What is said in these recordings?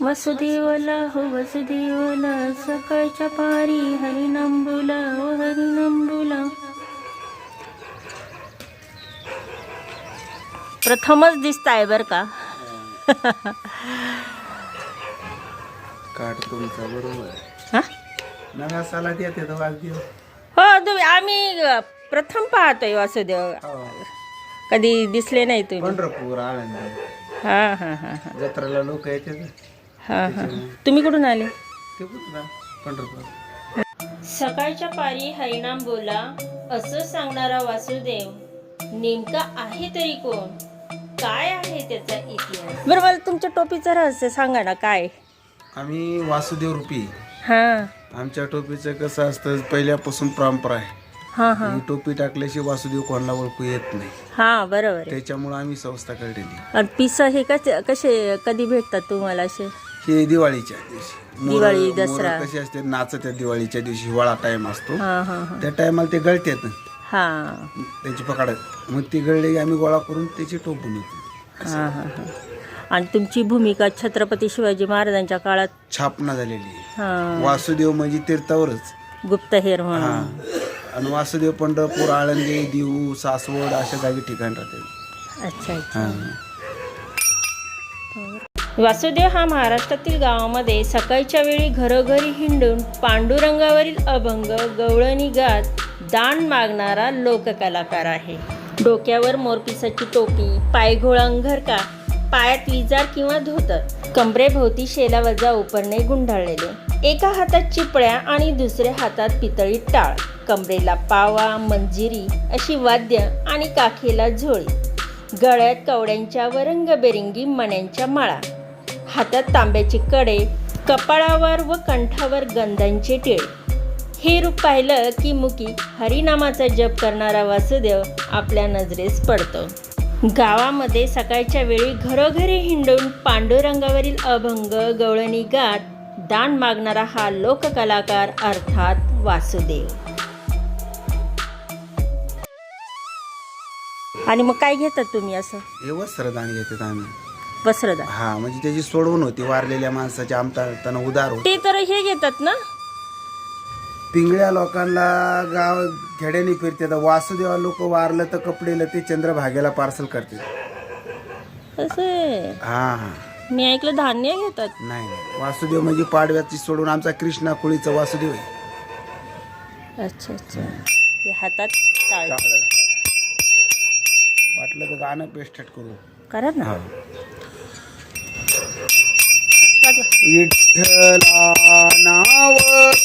वसुदेवला हो वसुदेवला सकाळच्या पारी हरिनांबुला ओ हरिनांबुला. प्रथमच दिसताय बर का. काढ तुमचा बरोबर हा? येते तो हो तुम्ही आम्ही प्रथम पाहतोय वासुदेव. कधी दिसले नाही तुम्ही. पंढरपूर आळंदी. हा हा हा हा. जत्रेला लोक येते हा हा. तुम्ही कुठून आले? ते कुठं पंढरपूर. सकाळच्या पारी हरिनाम बोला असं सांगणारा वासुदेव नेमका आहे तरी कोण? काय आहे त्याचा इतिहास? बरं मला तुमच्या टोपीचं रहस्य सांगा ना काय? आम्ही वासुदेव रुपी. हा. आमच्या टोपीचं कसं असतं पहिल्यापासून परंपरा आहे. हा हा. ही टोपी टाकल्याशिवाय वासुदेव कोणाला ओळखू येत नाही. हा बरोबर आहे. त्याच्यामुळे आम्ही संस्था काढलेली. आणि पिस हे कसे कसे कधी भेटतात तुम्हाला असे? हे दिवाळीच्या दिवशी. दिवाळी, मोरं दसरा. कसे असते? नाचत दिवाळीच्या दिवशी हिवाळा टाइम असतो. हा हा हा. त्या टायमाला ते गळतात हा. त्याची पकडत मग ती गळले की आम्ही गोळा करून त्याची टोपून येतो हा हा हा. आणि तुमची भूमिका छत्रपती शिवाजी महाराजांच्या काळात? छापना झालेली आहे. हा. वासुदेव म्हणजे तीर्थावरच. गुप्तहेर हा. आणि वासुदेव पंढरपूर आळंदी देऊ सासवड अशा जागी ठिकाण राहते. अच्छा अच्छा. हा. वासुदेव हा महाराष्ट्रातील गावामध्ये सकाळच्या वेळी घरोघरी हिंडून पांडुरंगावरील अभंग गवळणी गात दान मागणारा लोककलाकार आहे. डोक्यावर मोरपिसाची टोपी पायघोळ अंगरका पायात विजार किंवा धोतर कंबरेभोवती शेलावजा उपरणे गुंडाळलेले एका हातात चिपळ्या आणि दुसऱ्या हातात पितळी टाळ कमरेला पावा मंजिरी अशी वाद्य आणि काखेला झोळी गळ्यात कवड्यांच्या व रंगबेरंगी मण्यांच्या माळा हातात तांब्याचे कडे कपाळावर व कंठावर गंधांचे टिळ. हे रूप पाहिलं की मुकी हरिनामाचा जप करणारा वासुदेव आपल्या नजरेस पडतो. गावामध्ये सकाळच्या वेळी घरोघरी हिंडून पांडुरंगावरील अभंग गवळणी गाठ दान मागणारा हा लोककलाकार अर्थात वासुदेव. आणि मग काय घेतात तुम्ही असं? वस्त्रदान घेतात आम्ही. वस्त्रदान हा म्हणजे त्याची सोडवून होती वारलेल्या माणसाची आमता त्यांना उदार होत. ते तर हे घेतात ना? पिंगळ्या लोकांना गाव खेड्याने फिरते तर वासुदेवा लोक वारलं तर कपडेला ते चंद्रभागेला पार्सल करते. असं हा हा. मी ऐकलं धान्य घेतात. नाही नाही. वासुदेव म्हणजे पाडव्याची सोडून आमचा कृष्णा कुळीचा वासुदेव आहे. अच्छा अच्छा. हे हातात टाळ वाटलं तर गाणं पेस्टेट करू. करा ना. विठ्ठला नाव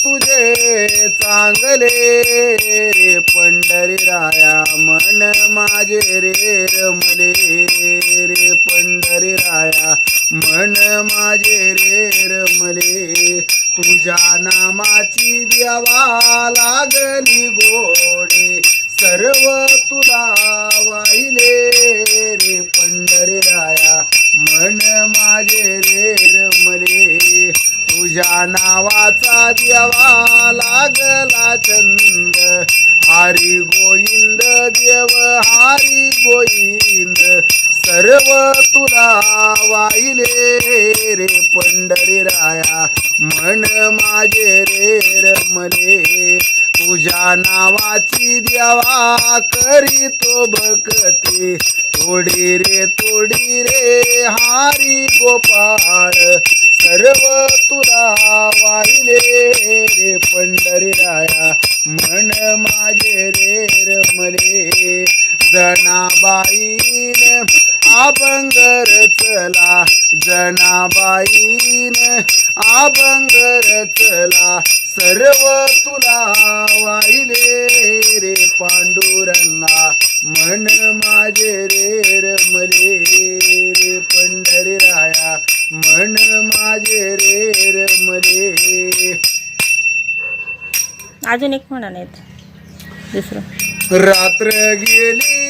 तुझे चांगले रे पंढरी राया मन माझे रे रमले रे पंढरी राया मन माझे रे रमले. तुझ्या नामाची द्यावा लागली गोडे. सर्व तुला वाहिले रे पंढरी राया मन माझे रे रमले. तुझ्या नावाचा देवा लागला चंद हरी गोविंद देव हरी गोविंद. सर्व तुला वाहिले रे पंढरी राया मन माझे रे रमले. तुझ्या नावाची द्यावा करीतो भक्ती तोडी रे तोडी रे हारी गोपाळ. सर्व तुला वाहिले रे पंढरी राया मन माझे रे रमले. जनाबाईन आभंगर चला जनाबाईन आभंगर चला सर्व तुला वाहिले रे पांडुरंगा मन माझे रे रमले रे पंढरी राया मन माझे रे रमले. अजून एक म्हणा नाही दुसरं. रात्र गेली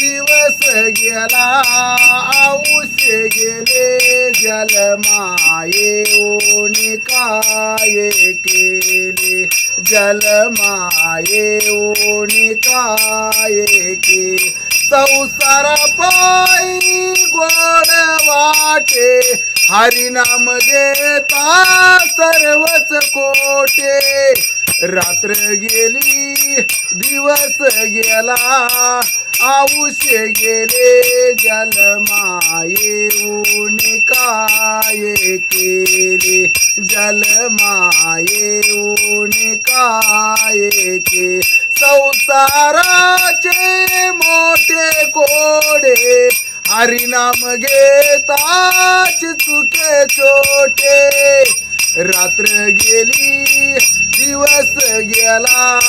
दिवस गेला आऊस गेले जल माये काय केले. जल माये काय केले. संसार पायी गोड वाटे. हरिनाम घेता सर्वच कोटे. रात्र गेली दिवस गेला आयुष्य गेले जलमाये ऊनी काय केले. जलमाये ऊनी काय के संसाराचे मोठे कोडे हरिनाम घेताच चुके छोटे. रात्र गेली दिवस गेला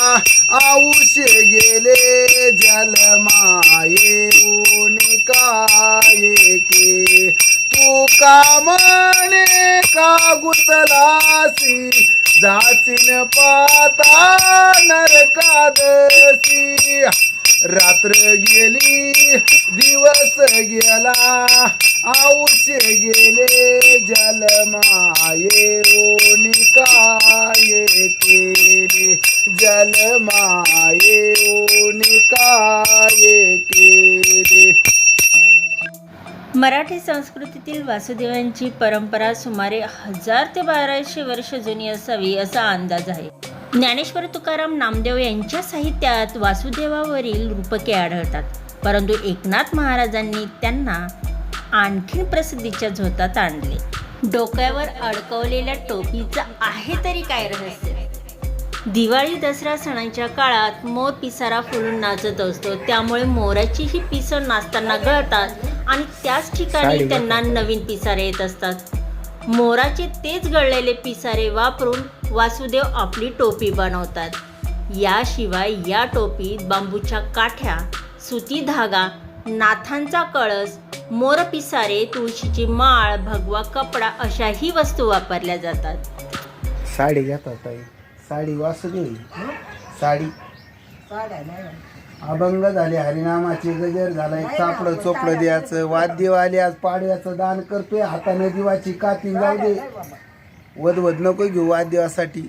आयुष्य गेले जलमाये ऊनी काय के. तू का म्हणे का गुतलासी? जाचीन पाता रात्र गेली दिवस गेला आऊसे गेले जलमाये ओनी काय केले जलमाये ओनी केले. मराठी संस्कृतीतील वासुदेवांची परंपरा सुमारे हजार ते बाराशे वर्ष जुनी असावी असा अंदाज आहे. ज्ञानेश्वर तुकाराम नामदेव यांच्या साहित्यात वासुदेवावरील रूपके आढळतात. परंतु एकनाथ महाराजांनी त्यांना आणखीन प्रसिद्धीच्या झोतात आणले. डोक्यावर अडकवलेल्या टोपीचं आहे तरी काय रहस्य? दिवाळी दसरा सणांच्या काळात मोर पिसारा फुलून नाचत असतो. त्यामुळे मोराची ही पिसं नाचताना गळतात आणि त्याच ठिकाणी त्यांना नवीन पिसारे येत असतात. मोराचे तेच गळलेले पिसारे वापरून वासुदेव आपली टोपी बनवतात. याशिवाय या टोपीत बांबूच्या काठ्या सुती धागा नाथांचा कळस मोरपिसारे तुळशीची माळ भगवा कपडा अशाही वस्तू वापरल्या जातात. साडी घेतात ताई. साडी वासुदेवी. साडी. अभंग झाले हरिनामाचे गजर झालाय चापडं सापडं चोपडं द्यायचं वाद्य आले आज पाडव्याचं दान करतोय हाताने दिवाची काती जाऊ दे. वदवद नको घेऊ वाद्यासाठी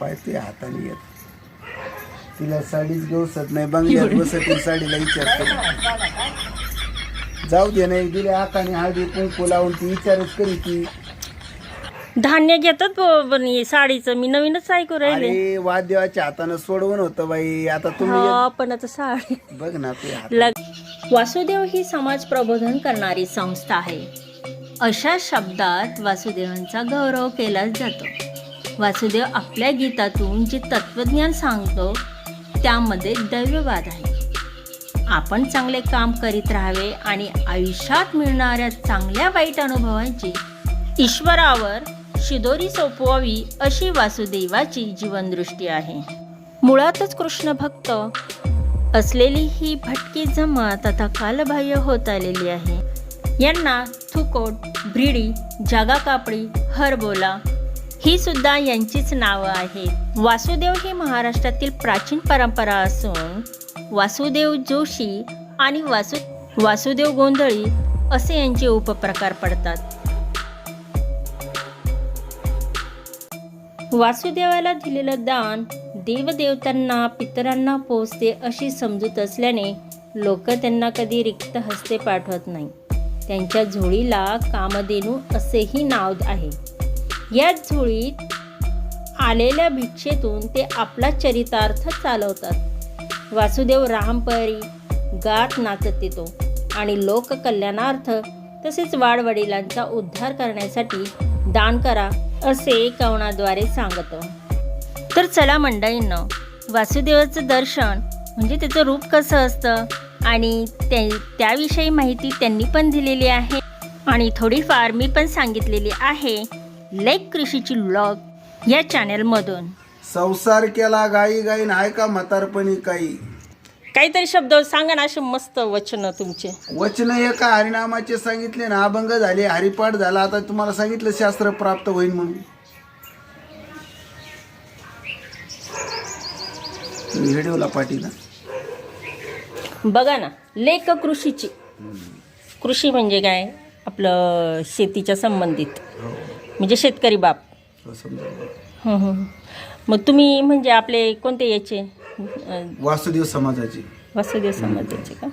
पाहते हाताने येत. तिला साडीच घेऊ शकत नाही बंगल्यात बसत साडीला विचारते जाऊ दे नाही दिले हाताने हळदी कुंकू लावून ती विचारच करी ती. धान्य घेतात ब- पण हे साडीचं मी नवीनच ऐकू राहिले. अरे वाद्याच्या हातानं सोडवून होतं बाई. आता तुम्ही हा पण आता साडी. बघ ना ते हात लग वासुदेव ही समाज प्रबोधन करणारी संस्था आहे. अशा शब्दात वासुदेवांचा गौरव केला जातो. वासुदेव आपल्या गीतातून जे तत्वज्ञान सांगतो त्यामध्ये दैववाद आहे. आपण चांगले काम करीत राहावे आणि आयुष्यात मिळणाऱ्या चांगल्या वाईट अनुभवांची ईश्वरावर शिदोरी सोपवावी अशी वासुदेवाची जीवनदृष्टी आहे. मुळातच कृष्ण भक्त असलेली ही भटकी जमात आता कालबाह्य होत आलेली आहे. यांना थुकोट ब्रिडी जागा कापडी हरबोला ही सुद्धा यांचीच नावं आहेत. वासुदेव ही महाराष्ट्रातील प्राचीन परंपरा असून वासुदेव जोशी आणि वासु वासुदेव गोंधळी असे यांचे उपप्रकार पडतात. वासुदेवाला दिलेलं दान देवदेवतांना पितरांना पोचते अशी समजूत असल्याने लोक त्यांना कधी रिक्त हस्ते पाठवत नाही. त्यांच्या झोळीला कामधेनू असेही नाव आहे. या झोळीत आलेल्या भिक्षेतून ते आपला चरितार्थ चालवतात. वासुदेव रामपरी गात नाचत येतो आणि लोककल्याणार्थ तसेच वाडवडिलांचा उद्धार करण्यासाठी दान करा असे कवनाद्वारे सांगतो. तर चला मंडळींना वासुदेवाचं दर्शन म्हणजे त्याचं रूप कसं असतं? आणि ते त्याविषयी माहिती त्यांनी पण दिलेली आहे. आणि थोडीफार मी पण सांगितलेली आहे. लेक कृषीची ब्लॉग या चॅनलमधून संसार केला गाई गाईन आहे का म्हातारपणी काही? काहीतरी शब्द सांगा ना असे मस्त वचन तुमचे. वचन एका हरिनामाचे सांगितले ना अभंग झाले हरिपाठ झाला. आता तुम्हाला सांगितलं शास्त्र प्राप्त होईल म्हणून. व्हिडिओला पाठीला बघा ना लेख कृषीची. कृषी म्हणजे काय? आपलं शेतीच्या संबंधित. म्हणजे शेतकरी बाप. हो, हं, हं. मग तुम्ही म्हणजे आपले कोणते याचे? वासुदेव समाजाचे. वासुदेव समर्थाचे का?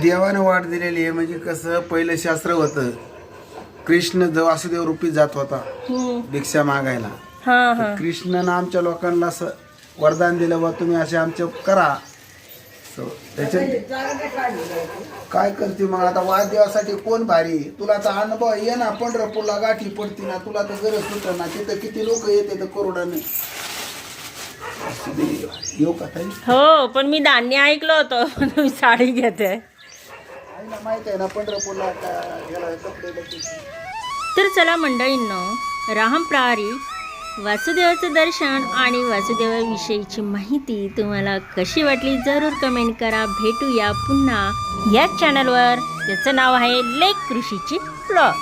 देवानं वाट दिलेली आहे म्हणजे कसं पहिलं शास्त्र होतं कृष्ण जो वासुदेव रूपी जात होता. भिक्षा मागायला. हां हां. कृष्णानं आमच्या लोकांना वरदान दिलं बा तुम्ही असे आमचे करा. So, काय करते मग? आता वाढदिवसासाठी कोण भारी? तुला तर अनुभव ये ना पंढरपूरला गाठी पडती ना तुला तर गरज सुट ना. तिथं किती लोक येते तर करोडाने. येऊ का ताई? हो पण मी धान्य ऐकलं होतं तुम्ही साडी घेते. आईला माहीत आहे ना पंढरपूरला का- गेला कपडे बिपडे. तर चला मंडळींनो राम प्रहारी वासुदेवाचं दर्शन आणि वासुदेवाविषयीची माहिती तुम्हाला कशी वाटली जरूर कमेंट करा. भेटूया पुन्हा याच चॅनलवर त्याचं नाव आहे लेक कृषीची ब्लॉग